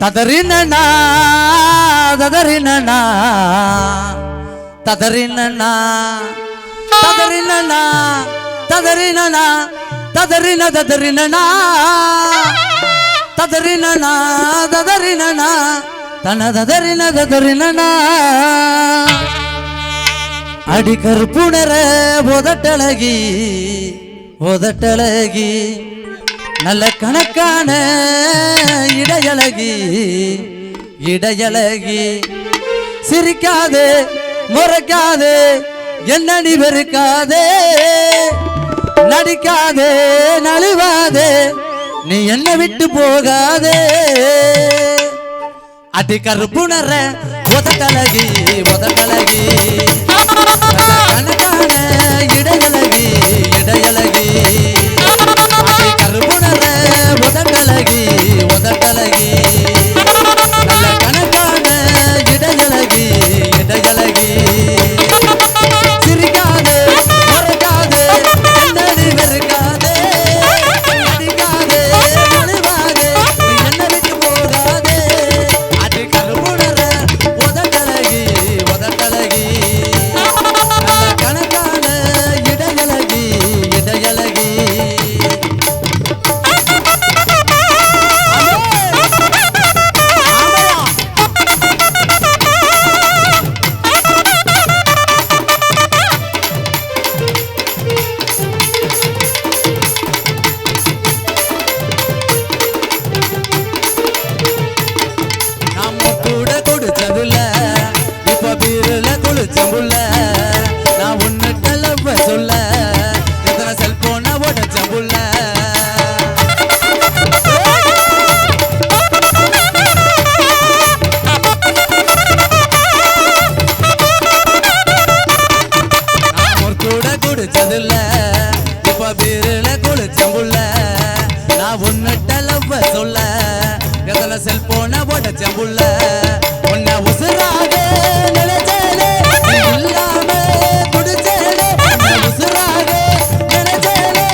ತದರಿನ ತದರಿನ ತದರಿನ ತದರಿನ ತದರಿನ ತದರಿನ ತದರಿನ ತದರಿನ ತದರಿನ ತನದರಿನ ತದರಿನ ಅಡಿ ಕರ್ಪುಣರ ಓದಟ್ಟಳಗಿ ಓದಟ್ಟಳಗಿ நல்ல கணக்கான இடையழகி இடையழகி. சிரிக்காது முறைக்காது என்ன நீ வெறுக்காதே நடிக்காதே நழுவாதே நீ என்ன விட்டு போகாதே. அடி கருப்புணர உதட்டழகி உதட்டழகி. கணக்கான உன செல்போனை உடச்ச புள்ள உன்னை உசுராக நினைச்சேனே இல்லாம துடிச்சேனே உசுராக நினைச்சேனே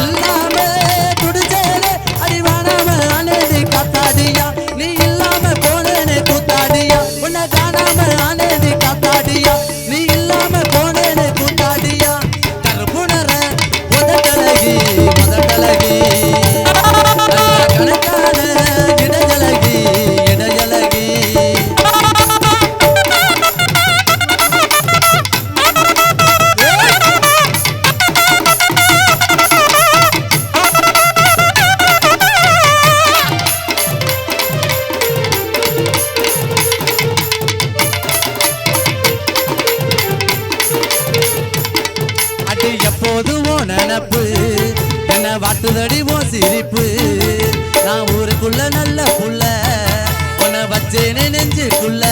இல்லாம துடிச்சேனே அடிவானாம அநேதி காத்தாதியா நீ இல்லாம போனேனே கூத்தாதியா உன்னை காணாம அநேதி நினப்பு. என்ன வாட்டுதடி ஓ சிரிப்பு? நான் ஊருக்குள்ள நல்ல புள்ள. உன்னை வச்சேனே நெஞ்சுக்குள்ள.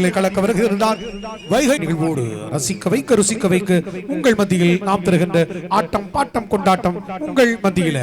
நிகழ்ச்சிகளை கலக்க வருகிறார் வைகை நிகழ்வோடு ரசிக்க வைக்க ருசிக்க வைக்க உங்கள் மத்தியில் நாம் தருகின்ற ஆட்டம் பாட்டம் கொண்டாட்டம் உங்கள் மத்தியில.